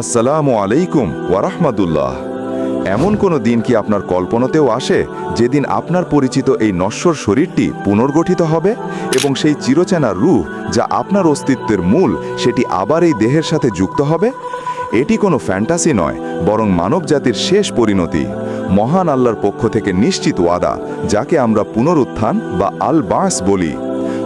আসসালামু আলাইকুম ওয়ারাহমাতুল্লাহ এমন কোনো দিন কি আপনার কল্পনাতেও আসে যেদিন আপনার পরিচিত এই নশ্বর শরীরটি পুনর্গঠিত হবে এবং সেই চিরচেনা রূহ যা আপনার অস্তিত্বের মূল সেটি আবার এই দেহের সাথে যুক্ত হবে? এটি কোনো ফ্যান্টাসি নয়, বরং মানব জাতির শেষ পরিণতি। মহান আল্লাহর পক্ষ থেকে নিশ্চিত ওয়াদা, যাকে আমরা পুনরুত্থান বা আল বাঁস বলি।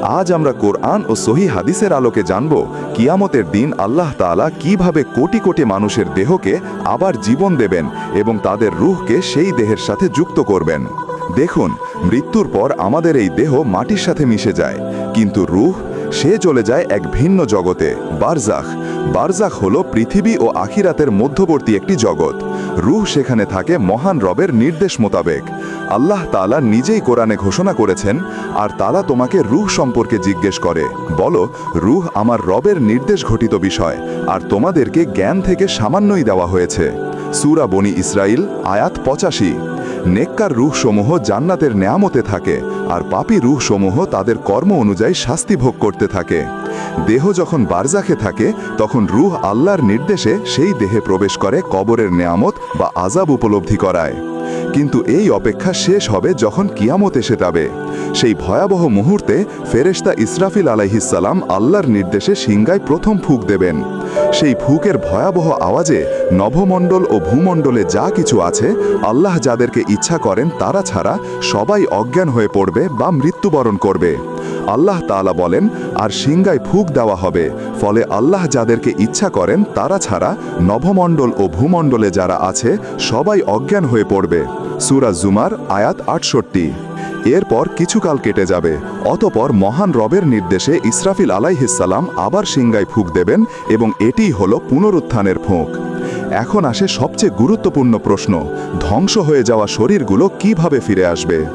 আজ আমরা কোরআন ও সহি হাদিসের আলোকে জানব কিয়ামতের দিন আল্লাহ তাআলা কীভাবে কোটি কোটি মানুষের দেহকে আবার জীবন দেবেন এবং তাদের রুহকে সেই দেহের সাথে যুক্ত করবেন। দেখুন, মৃত্যুর পর আমাদের এই দেহ মাটির সাথে মিশে যায়, কিন্তু রুহ, সে চলে যায় এক ভিন্ন জগতে, বারজাখ। বারজাখ হলো পৃথিবী ও আখিরাতের মধ্যবর্তী একটি জগৎ। রূহ সেখানে থাকে মহান রবের নির্দেশ মোতাবেক। আল্লাহ তালা নিজেই কোরআনে ঘোষণা করেছেন, আর তালা তোমাকে রুহ সম্পর্কে জিজ্ঞেস করে। বলো, রুহ আমার রবের নির্দেশ ঘটিত বিষয়, আর তোমাদেরকে জ্ঞান থেকে সামান্যই দেওয়া হয়েছে। সুরা বনি ইসরাইল আয়াত পঁচাশি। নেককার রুহসমূহ জান্নাতের নেয়ামতে থাকে, আর পাপি রুহসমূহ তাদের কর্ম অনুযায়ী শাস্তি ভোগ করতে থাকে। দেহ যখন বারজাখে থাকে, তখন রুহ আল্লাহর নির্দেশে সেই দেহে প্রবেশ করে কবরের নেয়ামত বা আজাব উপলব্ধি করায়। কিন্তু এই অপেক্ষা শেষ হবে যখন কিয়ামত এসে যাবে। সেই ভয়াবহ মুহূর্তে ফেরেশতা ইসরাফিল আলাইহিসাল্লাম আল্লাহর নির্দেশে সিংগায় প্রথম ফুক দেবেন। সেই ফুকের ভয়াবহ আওয়াজে নভমণ্ডল ও ভূমণ্ডলে যা কিছু আছে, আল্লাহ যাদেরকে ইচ্ছা করেন তারা ছাড়া সবাই অজ্ঞান হয়ে পড়বে বা মৃত্যুবরণ করবে। আল্লাহ তাআলা বলেন, আর সিংগায় ফুক দেওয়া হবে। ফলে আল্লাহ যাদেরকে ইচ্ছা করেন তারা ছাড়া নভমণ্ডল ও ভূমণ্ডলে যারা আছে, সবাই অজ্ঞান হয়ে পড়বে। সুরা জুমার আয়াত আটষট্টি। এরপর কিছুকাল কেটে যাবে। অতপর মহান রবের নির্দেশে ইসরাফিল আলাইহিসাল্লাম আবার সিংগায় ফুঁক দেবেন এবং এটিই হল পুনরুত্থানের ফোঁক। এখন আসে সবচেয়ে গুরুত্বপূর্ণ প্রশ্ন, ধ্বংস হয়ে যাওয়া শরীরগুলো কীভাবে ফিরে আসবে?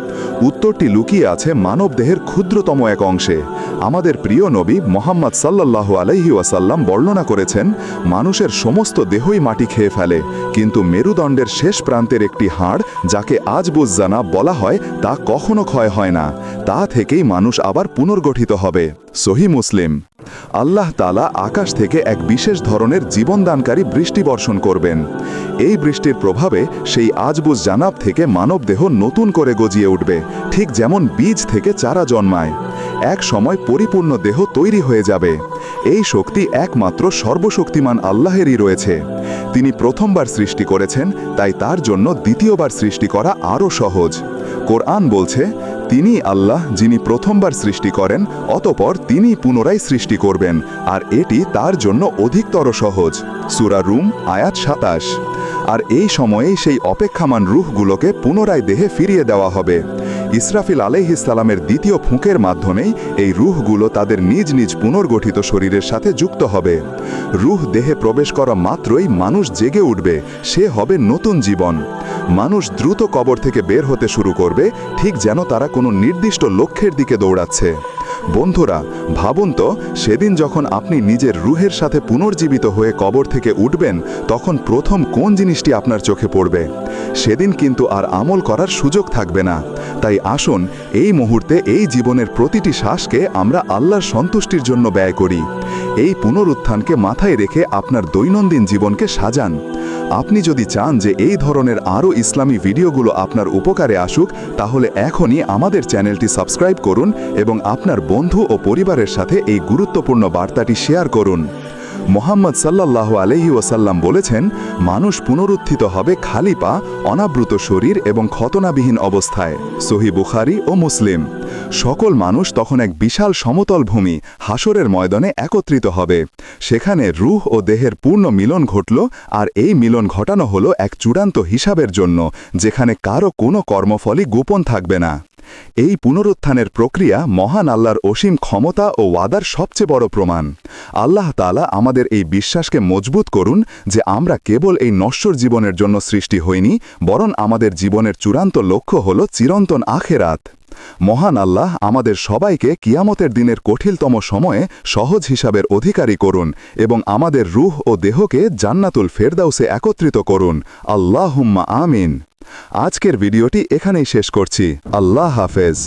উত্তরটি লুকিয়ে আছে মানবদেহের ক্ষুদ্রতম এক অংশে। আমাদের প্রিয় নবী মোহাম্মদ সাল্লাহ আলাইহি ওয়াসাল্লাম বর্ণনা করেছেন, মানুষের সমস্ত দেহই মাটি খেয়ে ফেলে, কিন্তু মেরুদণ্ডের শেষ প্রান্তের একটি হাড়, যাকে আজ বুঝজানা বলা হয়, তা কখনো ক্ষয় হয় না। তা থেকেই মানুষ আবার পুনর্গঠিত হবে। সহি মুসলিম। আল্লাহ তালা আকাশ থেকে এক বিশেষ ধরনের জীবনদানকারী বৃষ্টি বর্ষণ করবেন। এই বৃষ্টির প্রভাবে সেই আজবুজ জানাব থেকে মানবদেহ নতুন করে গজিয়ে উঠবে, ঠিক যেমন বীজ থেকে চারা জন্মায়। এক সময় পরিপূর্ণ দেহ তৈরি হয়ে যাবে। এই শক্তি একমাত্র সর্বশক্তিমান আল্লাহেরই রয়েছে। তিনি প্রথমবার সৃষ্টি করেছেন, তাই তার জন্য দ্বিতীয়বার সৃষ্টি করা আরও সহজ। কোরআন বলছে তিনি আল্লাহ যিনি প্রথমবার সৃষ্টি করেন, অতপর তিনি পুনরায় সৃষ্টি করবেন, আর এটি তার জন্য অধিকতর সহজ। সুরা রুম, আয়াত সাতাশ। আর এই সময়েই সেই অপেক্ষামান রুহগুলোকে পুনরায় দেহে ফিরিয়ে দেওয়া হবে। ইসরাফিল আলাইহিসালামের দ্বিতীয় ফুঁকের মাধ্যমেই এই রুহগুলো তাদের নিজ নিজ পুনর্গঠিত শরীরের সাথে যুক্ত হবে। রুহ দেহে প্রবেশ করা মাত্রই মানুষ জেগে উঠবে, সে হবে নতুন জীবন। মানুষ দ্রুত কবর থেকে বের হতে শুরু করবে, ঠিক যেন তারা কোনো নির্দিষ্ট লক্ষ্যের দিকে দৌড়াচ্ছে। বন্ধুরা, ভাবুন তো, সেদিন যখন আপনি নিজের রুহের সাথে পুনর্জীবিত হয়ে কবর থেকে উঠবেন, তখন প্রথম কোন জিনিসটি আপনার চোখে পড়বে? সেদিন কিন্তু আর আমল করার সুযোগ থাকবে না। তাই আসুন, এই মুহূর্তে এই জীবনের প্রতিটি শ্বাসকে আমরা আল্লাহর সন্তুষ্টির জন্য ব্যয় করি। এই পুনরুত্থানকে মাথায় রেখে আপনার দৈনন্দিন জীবনকে সাজান। আপনি যদি চান যে এই ধরনের আরও ইসলামী ভিডিওগুলো আপনার উপকারে আসুক, তাহলে এখনই আমাদের চ্যানেলটি সাবস্ক্রাইব করুন এবং আপনার বন্ধু ও পরিবারের সাথে এই গুরুত্বপূর্ণ বার্তাটি শেয়ার করুন। মোহাম্মদ সাল্লাহ আলহি ওয়াসাল্লাম বলেছেন, মানুষ পুনরুত্থিত হবে খালি পা, অনাবৃত শরীর এবং খতনাবিহীন অবস্থায়। সহি বুখারি ও মুসলিম। সকল মানুষ তখন এক বিশাল সমতল ভূমি হাসরের ময়দানে একত্রিত হবে। সেখানে রুহ ও দেহের পূর্ণ মিলন ঘটল আর এই মিলন ঘটানো হলো এক চূড়ান্ত হিসাবের জন্য, যেখানে কারও কোনো কর্মফলই গোপন থাকবে না। এই পুনরুত্থানের প্রক্রিয়া মহান আল্লাহর অসীম ক্ষমতা ও ওয়াদার সবচেয়ে বড় প্রমাণ। আল্লাহ তালা আমাদের এই বিশ্বাসকে মজবুত করুন যে আমরা কেবল এই নশ্বর জীবনের জন্য সৃষ্টি হইনি, বরং আমাদের জীবনের চূড়ান্ত লক্ষ্য হল চিরন্তন আখেরাত। মহান আল্লাহ আমাদের সবাইকে কিয়ামতের দিনের কঠিলতম সময়ে সহজ হিসাবের অধিকারী করুন এবং আমাদের রুহ ও দেহকে জান্নাতুল ফেরদাউসে একত্রিত করুন। আল্লাহুম্মা আমিন। আজকের ভিডিওটি এখানেই শেষ করছি। আল্লাহ হাফেজ।